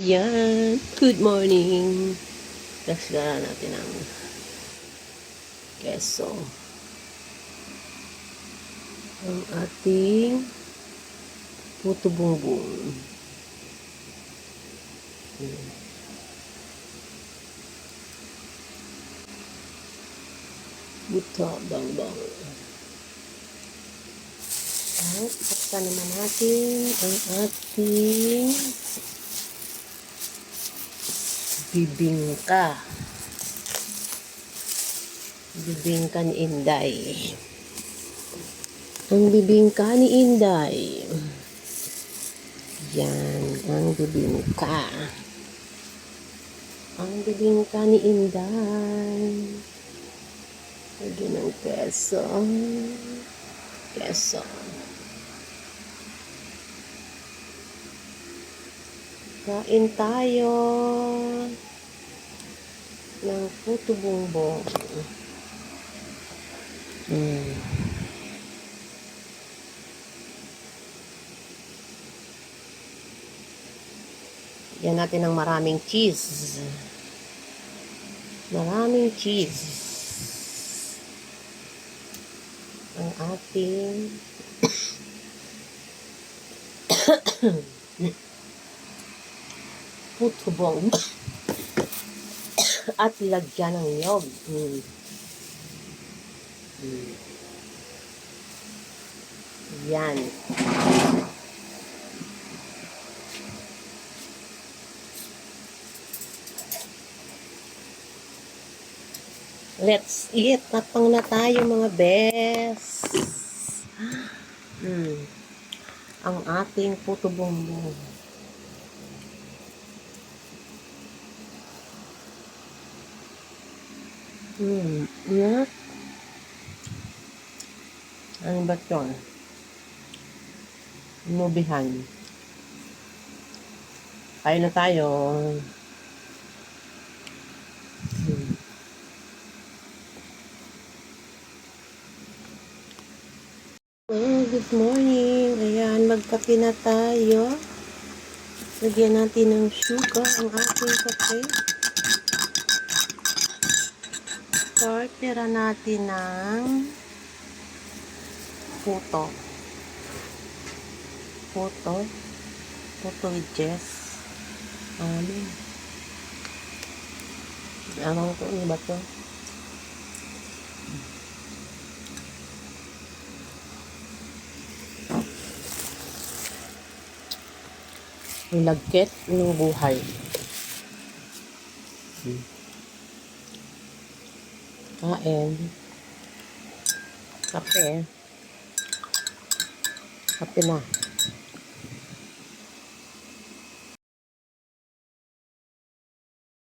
Yan. Good morning. Tasgara natin ang keso. Ang ating puto bumbong. Yan. Buta bang bang. At buksan naman natin ang ating bibingka. Bibingka ni Inday. Ang bibingka ni Inday. Yan, ang bibingka. Ang bibingka ni Inday. Lagyan ng keso. Keso. Kain tayo ng puto bumbong. Mm. Yan natin ng maraming cheese. Maraming cheese. Ang ating puto bong at lagyan ng niyog. Mm. Mm. Yan. Let's eat. Tapang na tayo mga bes. Mm. Ang ating puto bongbong. Hmm, yeah. Ano ba ito? Nubihan. Kain na tayo. Hmm. Oh, good morning. Ayan, magkape na tayo. Lagyan natin ng sugar ang ating kape. Sortira natin ng puto. Puto. Puto with Jess. Amen. Amang ko, ano ba to? Lagkit ng buhay. Hmm. Kain. Kape. Kape na.